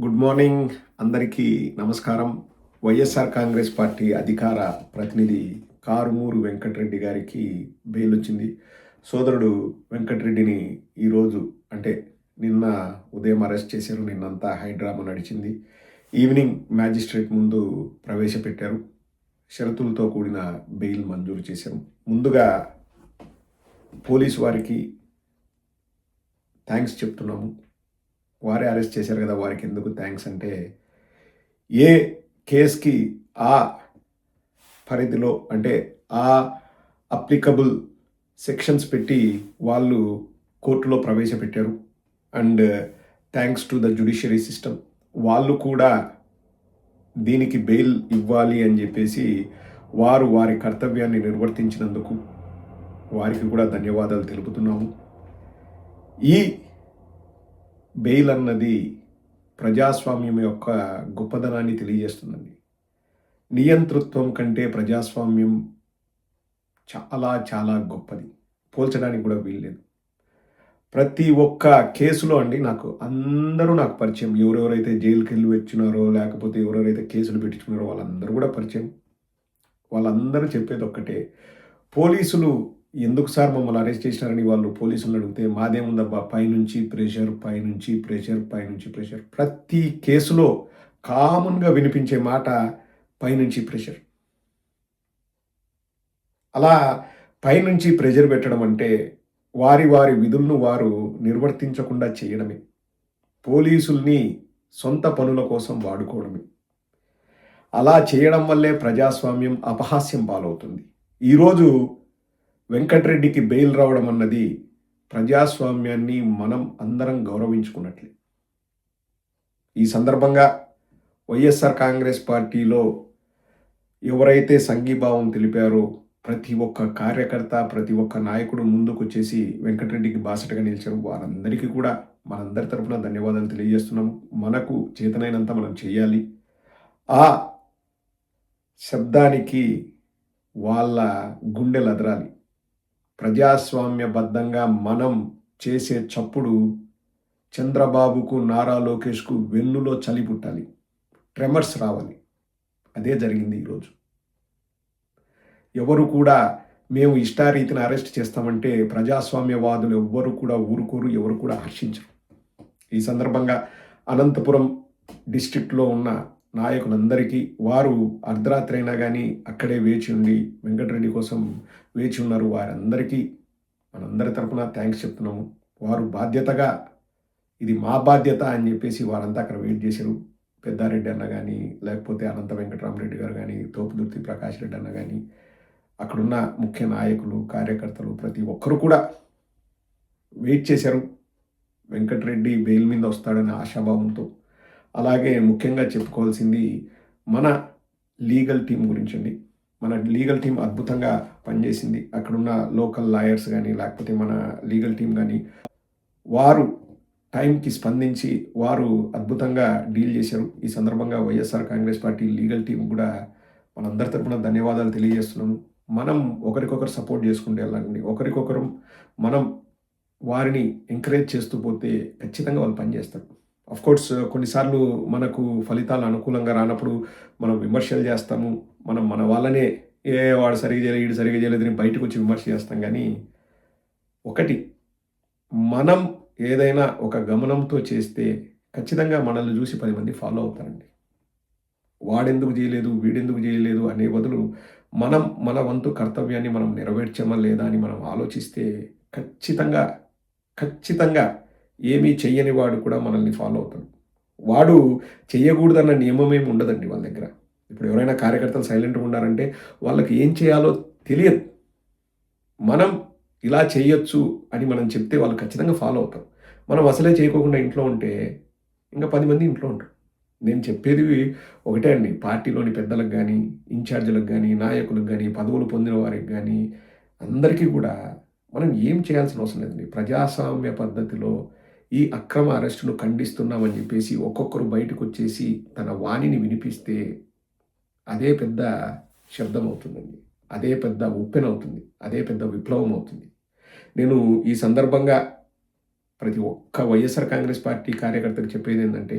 Good morning. అందరికీ నమస్కారం. YSR Congress party అధికార ప్రతినిధి కారుమూరు వెంకటరెడ్డి గారికి బెయిల్ వచ్చింది సోదరుడు వెంకటరెడ్డిని ఈరోజు అంటే నిన్న ఉదయం అరెస్ట్ చేశారు. నిన్నంతా హైడ్రామా నడిచింది. ఈవినింగ్ మ్యాజిస్ట్రేట్ ముందు ప్రవేశపెట్టారు. షరతులతో కూడిన బెయిల్ మంజూరు చేశారు. ముందుగా పోలీసు వారికి థ్యాంక్స్ చెప్తున్నాము. వారే అరెస్ట్ చేశారు కదా వారికి ఎందుకు థ్యాంక్స్ అంటే ఏ కేస్కి ఆ పరిధిలో అంటే ఆ అప్లికబుల్ సెక్షన్స్ పెట్టి వాళ్ళు కోర్టులో ప్రవేశపెట్టారు. And thanks to the judiciary system వాళ్ళు కూడా దీనికి బెయిల్ ఇవ్వాలి అని చెప్పేసి వారు వారి కర్తవ్యాన్ని నిర్వర్తించినందుకు వారికి కూడా ధన్యవాదాలు తెలుపుతున్నాము. ఈ బెయిల్ అన్నది ప్రజాస్వామ్యం యొక్క గొప్పదనాన్ని తెలియజేస్తుందండి. నియంతృత్వం కంటే ప్రజాస్వామ్యం చాలా చాలా గొప్పది. పోల్చడానికి కూడా వీల్లేదు. ప్రతి ఒక్క కేసులో అండి నాకు అందరూ నాకు పరిచయం. ఎవరెవరైతే జైలుకి వెళ్ళి వచ్చినారో లేకపోతే ఎవరెవరైతే కేసులు పెట్టించుకున్నారో వాళ్ళందరూ కూడా పరిచయం. వాళ్ళందరూ చెప్పేది ఒక్కటే. పోలీసులు ఎందుకు సార్ మమ్మల్ని అరెస్ట్ చేసినారని వాళ్ళు పోలీసులను అడిగితే మాదేముందబ్బా పైనుంచి ప్రెషర్ పైనుంచి ప్రెషర్ పైనుంచి ప్రెషర్. ప్రతి కేసులో కామన్గా వినిపించే మాట పైనుంచి ప్రెషర్. అలా పైనుంచి ప్రెషర్ పెట్టడం అంటే వారి వారి విధులను వారు నిర్వర్తించకుండా చేయడమే. పోలీసుల్ని సొంత పనుల కోసం వాడుకోవడమే. అలా చేయడం వల్లే ప్రజాస్వామ్యం అపహాస్యం పాలవుతుంది. ఈరోజు వెంకటరెడ్డికి బెయిల్ రావడం అన్నది ప్రజాస్వామ్యాన్ని మనం అందరం గౌరవించుకున్నట్లే. ఈ సందర్భంగా వైఎస్ఆర్ కాంగ్రెస్ పార్టీలో ఎవరైతే సంఘీభావం తెలిపారో ప్రతి ఒక్క కార్యకర్త ప్రతి ఒక్క నాయకుడు ముందుకు వచ్చేసి వెంకటరెడ్డికి బాసటగా నిలిచారు. వారందరికీ కూడా మనందరి తరఫున ధన్యవాదాలు తెలియజేస్తున్నాం మనకు చేతనైనంత మనం చేయాలి. ఆ శబ్దానికి వాళ్ళ గుండెలు అదరాలి. ప్రజాస్వామ్యబద్ధంగా మనం చేసే చప్పుడు చంద్రబాబుకు నారా లోకేష్కు వెన్నులో చలి పుట్టాలి. ట్రెమర్స్ రావాలి. అదే జరిగింది ఈరోజు. ఎవరు కూడా మేము ఇష్టారీతిని అరెస్ట్ చేస్తామంటే ప్రజాస్వామ్యవాదులు ఎవ్వరు కూడా ఊరుకోరు ఎవరు కూడా హర్షించరు. ఈ సందర్భంగా అనంతపురం డిస్టిక్లో ఉన్న నాయకులందరికీ వారు అర్ధరాత్రి అయినా కానీ అక్కడే వేచి ఉండి వెంకటరెడ్డి కోసం వేచి ఉన్నారు వారందరికీ మనందరి తరఫున థ్యాంక్స్ చెప్తున్నాము. వారు బాధ్యతగా ఇది మా బాధ్యత అని చెప్పేసి వారంతా అక్కడ వెయిట్ చేశారు. పెద్దారెడ్డి అన్న కానీ లేకపోతే అనంత వెంకటరామరెడ్డి గారు కానీ తోపుదుర్తి ప్రకాష్ రెడ్డి అన్న కానీ అక్కడున్న ముఖ్య నాయకులు కార్యకర్తలు ప్రతి ఒక్కరు కూడా వెయిట్ చేశారు. వెంకటరెడ్డి బెయిల్ మీద వస్తాడనే ఆశాభావంతో అలాగే ముఖ్యంగా చెప్పుకోవాల్సింది మన లీగల్ టీం గురించండి. మన లీగల్ టీం అద్భుతంగా పనిచేసింది. అక్కడున్న లోకల్ లాయర్స్ కానీ లేకపోతే మన లీగల్ టీం కానీ వారు టైంకి స్పందించి వారు అద్భుతంగా డీల్ చేశారు. ఈ సందర్భంగా YSR Congress party legal team కూడా మనందరి తరపున ధన్యవాదాలు తెలియజేస్తున్నాము మనం ఒకరికొకరు సపోర్ట్ చేసుకుంటే వెళ్ళండి ఒకరికొకరు మనం వారిని ఎంకరేజ్ చేస్తూ పోతే ఖచ్చితంగా వాళ్ళు పనిచేస్తారు. కోర్స్ uh, కొన్నిసార్లు మనకు ఫలితాలు అనుకూలంగా రానప్పుడు మనం విమర్శలు చేస్తాము. మనం మన వాళ్ళనే ఏ వాడు సరిగా చేయలేదు వీడు సరిగా చేయలేదని బయటకు వచ్చి విమర్శ చేస్తాం. కానీ ఒకటి మనం ఏదైనా ఒక గమనంతో చేస్తే ఖచ్చితంగా మనల్ని చూసి పది మంది ఫాలో అవుతారండి. వాడెందుకు చేయలేదు వీడెందుకు చేయలేదు అనే బదులు మనం మన వంతు కర్తవ్యాన్ని మనం నెరవేర్చమా లేదా అని మనం ఆలోచిస్తే ఖచ్చితంగా ఖచ్చితంగా ఏమీ చెయ్యని వాడు కూడా మనల్ని ఫాలో అవుతాడు. వాడు చేయకూడదన్న నియమం ఏమి ఉండదండి వాళ్ళ దగ్గర. ఇప్పుడు ఎవరైనా కార్యకర్తలు సైలెంట్గా ఉన్నారంటే వాళ్ళకి ఏం చేయాలో తెలియదు. మనం ఇలా చేయొచ్చు అని మనం చెప్తే వాళ్ళు ఖచ్చితంగా ఫాలో అవుతారు. మనం అసలే చేయకోకుండా ఇంట్లో ఉంటే ఇంకా పది మంది ఇంట్లో ఉంటారు. నేను చెప్పేది ఒకటే అండి. పార్టీలోని పెద్దలకు కానీ ఇన్ఛార్జీలకు కానీ నాయకులకు కానీ పదవులు పొందిన వారికి కానీ అందరికీ కూడా మనం ఏం చేయాల్సిన అవసరం లేదండి. ప్రజాస్వామ్య పద్ధతిలో ఈ అక్రమ అరెస్టును ఖండిస్తున్నామని చెప్పేసి ఒక్కొక్కరు బయటకు వచ్చేసి తన వాణిని వినిపిస్తే అదే పెద్ద శబ్దం అవుతుందండి అదే పెద్ద ఉప్పెన అవుతుంది అదే పెద్ద విప్లవం అవుతుంది నేను ఈ సందర్భంగా ప్రతి ఒక్క వైఎస్ఆర్ కాంగ్రెస్ పార్టీ కార్యకర్తకు చెప్పేది ఏంటంటే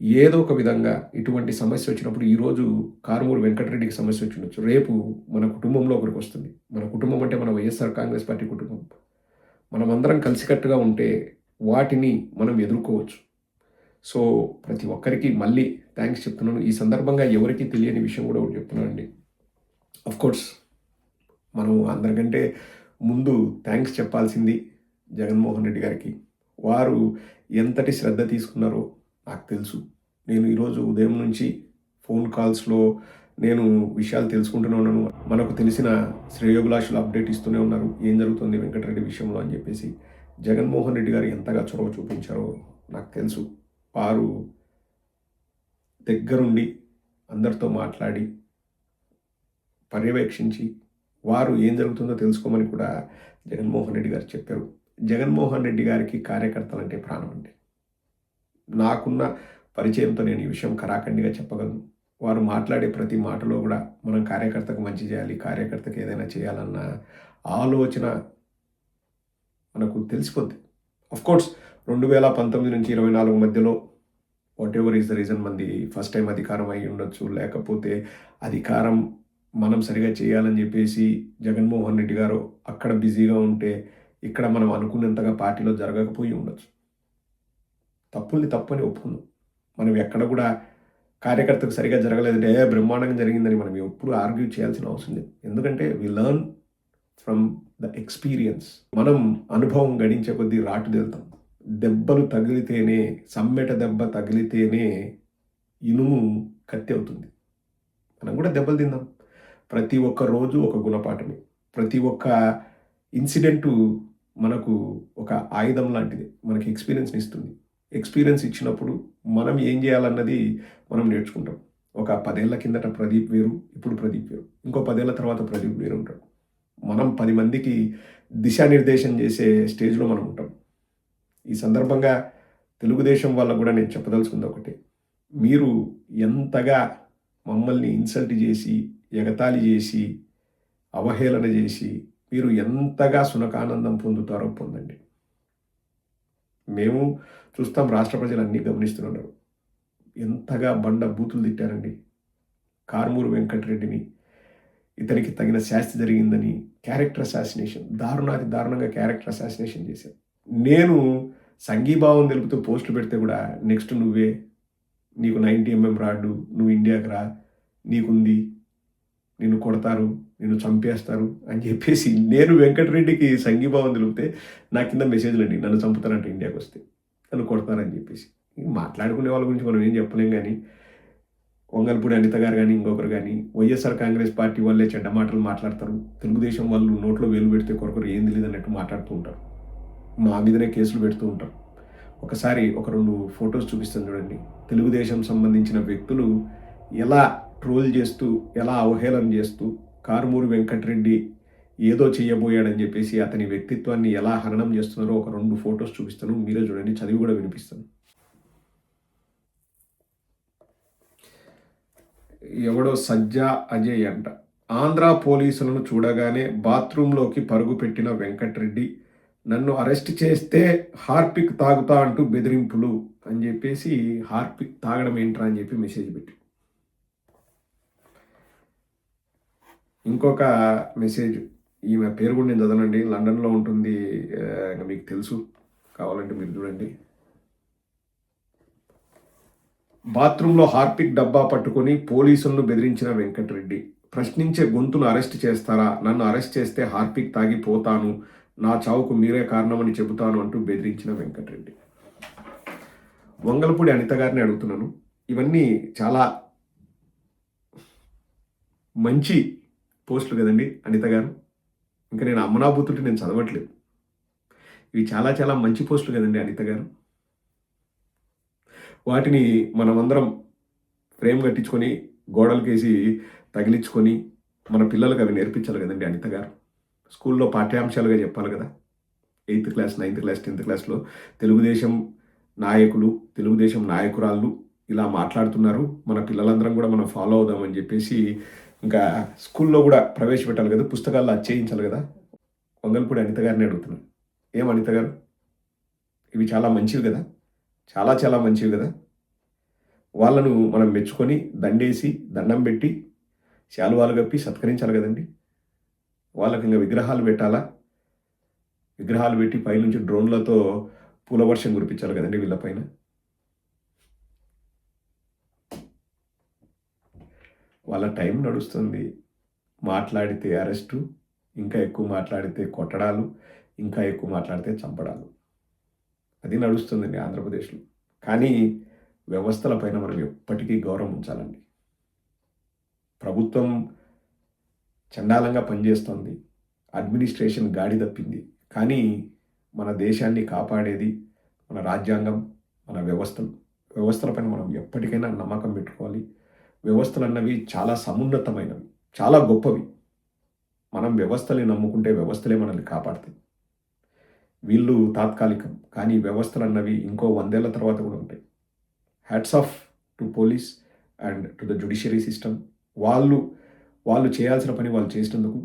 ఏదో ఒక విధంగా ఇటువంటి సమస్య వచ్చినప్పుడు ఈరోజు కారుమూరు వెంకటరెడ్డికి సమస్య వచ్చిండొచ్చు. రేపు మన కుటుంబంలో ఒకరికి వస్తుంది. మన కుటుంబం అంటే మన వైఎస్ఆర్ కాంగ్రెస్ పార్టీ కుటుంబం. మనమందరం కలిసికట్టుగా ఉంటే వాటిని మనం ఎదుర్కోవచ్చు. సో ప్రతి ఒక్కరికి మళ్ళీ థ్యాంక్స్ చెప్తున్నాను. ఈ సందర్భంగా ఎవరికి తెలియని విషయం కూడా ఒకటి చెప్తున్నానండి. కోర్స్ మనం అందరికంటే ముందు థ్యాంక్స్ చెప్పాల్సింది జగన్మోహన్ రెడ్డి గారికి. వారు ఎంతటి శ్రద్ధ తీసుకున్నారో నాకు తెలుసు. నేను ఈరోజు ఉదయం నుంచి ఫోన్ కాల్స్లో నేను విషయాలు తెలుసుకుంటూనే ఉన్నాను. మనకు తెలిసిన శ్రేయోభిలాషులు అప్డేట్ ఇస్తూనే ఉన్నారు. ఏం జరుగుతుంది వెంకటరెడ్డి విషయంలో అని చెప్పేసి. జగన్మోహన్ రెడ్డి గారు ఎంతగా చొరవ చూపించారో నాకు తెలుసు. వారు దగ్గరుండి అందరితో మాట్లాడి పర్యవేక్షించి వారు ఏం జరుగుతుందో తెలుసుకోమని కూడా జగన్మోహన్ రెడ్డి గారు చెప్పారు. జగన్మోహన్ రెడ్డి గారికి కార్యకర్తలు అంటే ప్రాణం అండి. నాకున్న పరిచయంతో నేను ఈ విషయం కరాఖండిగా చెప్పగలను. వారు మాట్లాడే ప్రతి మాటలో కూడా మనం కార్యకర్తకు మంచి చేయాలి కార్యకర్తకు ఏదైనా చేయాలన్న ఆలోచన మనకు తెలిసిపోద్ది. కోర్స్ రెండు వేల పంతొమ్మిది నుంచి ఇరవై నాలుగు మధ్యలో whatever is the reason మంది ఫస్ట్ టైం అధికారం అయి ఉండొచ్చు లేకపోతే అధికారం మనం సరిగా చేయాలని చెప్పేసి జగన్మోహన్ రెడ్డి గారు అక్కడ బిజీగా ఉంటే ఇక్కడ మనం అనుకున్నంతగా పార్టీలో జరగకపోయి ఉండొచ్చు. తప్పుల్ని తప్పని ఒప్పుకుందాం. మనం ఎక్కడ కూడా కార్యకర్తకు సరిగా జరగలేదంటే బ్రహ్మాండంగా జరిగిందని మనం ఎప్పుడు ఆర్గ్యూ చేయాల్సిన అవసరం లేదు. ఎందుకంటే we learn from the experience మనం అనుభవం గడించే కొద్దీ రాటు తెలుతాం. దెబ్బలు తగిలితేనే సమ్మెట దెబ్బ తగిలితేనే ఇనుము కత్తి అవుతుంది. మనం కూడా దెబ్బలు తిందాం. ప్రతి ఒక్క రోజు ఒక గుణపాఠమే. ప్రతి ఒక్క ఇన్సిడెంటు మనకు ఒక ఆయుధం లాంటిది. మనకి ఎక్స్పీరియన్స్ని ఇస్తుంది. ఎక్స్పీరియన్స్ ఇచ్చినప్పుడు మనం ఏం చేయాలన్నది మనం నేర్చుకుంటాం. ఒక పదేళ్ళ కిందట ప్రదీప్ వేరు ఇప్పుడు ప్రదీప్ వేరు. ఇంకో పదేళ్ళ తర్వాత ప్రదీప్ వేరు ఉంటాడు. మనం పది మందికి దిశానిర్దేశం చేసే స్టేజ్లో మనం ఉంటాం. ఈ సందర్భంగా తెలుగుదేశం వల్ల కూడా నేను చెప్పదలుచుకుంది ఒకటి. మీరు ఎంతగా మమ్మల్ని ఇన్సల్ట్ చేసి ఎగతాళి చేసి అవహేళన చేసి మీరు ఎంతగా సునకానందం పొందుతారో పొందండి. మేము చూస్తాం రాష్ట్ర ప్రజలన్నీ గమనిస్తున్నారు ఎంతగా బండ బూతులు తిట్టారండి. కార్మూరు వెంకటరెడ్డిని ఇతనికి తగిన శాస్తి జరిగిందని క్యారెక్టర్ అసాసినేషన్ దారుణాది దారుణంగా క్యారెక్టర్ అసాసినేషన్ చేశారు. నేను సంఘీభావం తెలుపుతూ పోస్టులు పెడితే కూడా నెక్స్ట్ నువ్వే నీకు నైంటీ ఎంఎం రాడ్డు నువ్వు ఇండియాకి రా నీకుంది నిన్ను కొడతారు నిన్ను చంపేస్తారు అని చెప్పేసి నేను వెంకటరెడ్డికి సంఘీభావం తెలిపితే నా కింద మెసేజ్లు అండి నన్ను చంపుతారంటే ఇండియాకి వస్తే నన్ను కొడతారని చెప్పేసి. మాట్లాడుకునే వాళ్ళ గురించి మనం ఏం చెప్పలేం కానీ వంగల్పూడి అనిత గారు కానీ ఇంకొకరు కానీ వైఎస్ఆర్ కాంగ్రెస్ పార్టీ వాళ్ళే చెడ్డ మాటలు మాట్లాడతారు. తెలుగుదేశం వాళ్ళు నోట్లో వేలు పెడితే కొరకొరు ఏం తెలియదు అన్నట్టు మాట్లాడుతూ ఉంటారు. మా మీదనే కేసులు పెడుతూ ఉంటారు. ఒకసారి ఒక రెండు ఫొటోస్ చూపిస్తాను చూడండి. తెలుగుదేశం సంబంధించిన వ్యక్తులు ఎలా ట్రోల్ చేస్తూ ఎలా అవహేళన చేస్తూ కారుమూరి వెంకటరెడ్డి ఏదో చేయబోయాడని చెప్పేసి అతని వ్యక్తిత్వాన్ని ఎలా హననం చేస్తున్నారో ఒక రెండు ఫొటోస్ చూపిస్తాను. మీరే చూడండి. చదివి కూడా వినిపిస్తాను. ఎవడో సజ్జా అజయ్ అంట. ఆంధ్ర పోలీసులను చూడగానే బాత్రూంలోకి పరుగు పెట్టిన వెంకట్రెడ్డి నన్ను అరెస్ట్ చేస్తే హార్పిక్ తాగుతా అంటూ బెదిరింపులు అని చెప్పేసి హార్పిక్ తాగడం ఏంట్రా అని చెప్పి మెసేజ్ పెట్టి. ఇంకొక మెసేజ్ ఈమె పేరు కూడా నేను చదవనండి లండన్లో ఉంటుంది మీకు తెలుసు కావాలంటే మీరు చూడండి. బాత్రూంలో హార్పిక్ డబ్బా పట్టుకొని పోలీసులను బెదిరించిన వెంకటరెడ్డి ప్రశ్నించే గొంతును అరెస్ట్ చేస్తారా? నన్ను అరెస్ట్ చేస్తే హార్పిక్ తాగిపోతాను. నా చావుకు మీరే కారణమని చెబుతాను అంటూ బెదిరించిన వెంకటరెడ్డి. వంగలపూడి అనిత గారిని అడుగుతున్నాను. ఇవన్నీ చాలా మంచి పోస్టులు కదండి అనిత గారు. ఇంకా నేను అమ్మనాబూతుంటే నేను చదవట్లేదు. ఇవి చాలా చాలా మంచి పోస్టులు కదండి అనిత గారు. వాటిని మనమందరం ఫ్రేమ్ కట్టించుకొని గోడలకేసి తగిలించుకొని మన పిల్లలకు అవి నేర్పించాలి కదండి అనిత గారు. స్కూల్లో పాఠ్యాంశాలుగా చెప్పాలి కదా. Eighth class ninth class tenth క్లాస్లో తెలుగుదేశం నాయకులు తెలుగుదేశం నాయకురాళ్ళు ఇలా మాట్లాడుతున్నారు. మన పిల్లలందరం కూడా మనం ఫాలో అవుదామని చెప్పేసి ఇంకా స్కూల్లో కూడా ప్రవేశపెట్టాలి కదా. పుస్తకాల్లో అచ్చేయించాలి కదా. వంగల్పూడి అనిత గారిని అడుగుతున్నాను. ఏం అనిత గారు? ఇవి చాలా మంచివి కదా. చాలా చాలా మంచివి కదా. వాళ్ళను మనం మెచ్చుకొని దండేసి దండం పెట్టి శాలువాలు కప్పి సత్కరించాలి కదండి. వాళ్ళకి ఇంకా విగ్రహాలు పెట్టాలా? విగ్రహాలు పెట్టి పైనుంచి డ్రోన్లతో పూల వర్షం కురిపించాలి కదండి వీళ్ళపైన వాళ్ళ టైం నడుస్తుంది. మాట్లాడితే అరెస్టు ఇంకా ఎక్కువ మాట్లాడితే కొట్టడాలు ఇంకా ఎక్కువ మాట్లాడితే చంపడాలు. అది నడుస్తుందండి ఆంధ్రప్రదేశ్లో. కానీ వ్యవస్థల పైన మనం ఎప్పటికీ గౌరవం ఉంచాలండి. ప్రభుత్వం చండాలంగా పనిచేస్తుంది. అడ్మినిస్ట్రేషన్ గాడి తప్పింది. కానీ మన దేశాన్ని కాపాడేది మన రాజ్యాంగం మన వ్యవస్థలు. వ్యవస్థలపైన మనం ఎప్పటికైనా నమ్మకం పెట్టుకోవాలి. వ్యవస్థలు అన్నవి చాలా సమున్నతమైనవి చాలా గొప్పవి. మనం వ్యవస్థల్ని నమ్ముకుంటే వ్యవస్థలే మనల్ని కాపాడుతాయి. వీళ్ళు తాత్కాలికం కానీ వ్యవస్థలు అన్నవి ఇంకో వందేళ్ళ తర్వాత కూడా ఉంటాయి. Hats off to police and to the judiciary system వాళ్ళు వాళ్ళు చేయాల్సిన పని వాళ్ళు చేసినందుకు.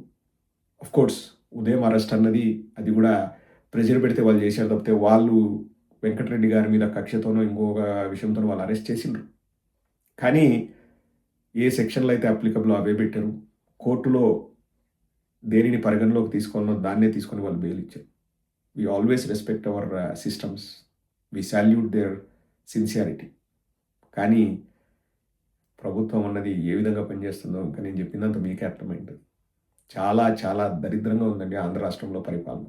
అఫ్ కోర్స్ ఉదయం అరెస్ట్ అన్నది అది కూడా ప్రెజర్ పెడితే వాళ్ళు చేశారు తప్పితే వాళ్ళు వెంకటరెడ్డి గారి మీద కక్షతోనో ఇంకొక విషయంతోనో వాళ్ళు అరెస్ట్ చేసిండ్రు. కానీ ఏ సెక్షన్లో అయితే అప్లికబుల్ అవే పెట్టారు కోర్టులో దేనిని పరిగణలోకి తీసుకోవాలో దాన్నే తీసుకొని వాళ్ళు బెయిల్ ఇచ్చారు. We always respect our systems we salute their sincerity కానీ ప్రభుత్వం అన్నది ఏ విధంగా పనిచేస్తుందో ఇంకా నేను చెప్పినంత మీకే అర్థమైంది. చాలా చాలా దరిద్రంగా ఉందండి ఆంధ్ర రాష్ట్రంలో పరిపాలన.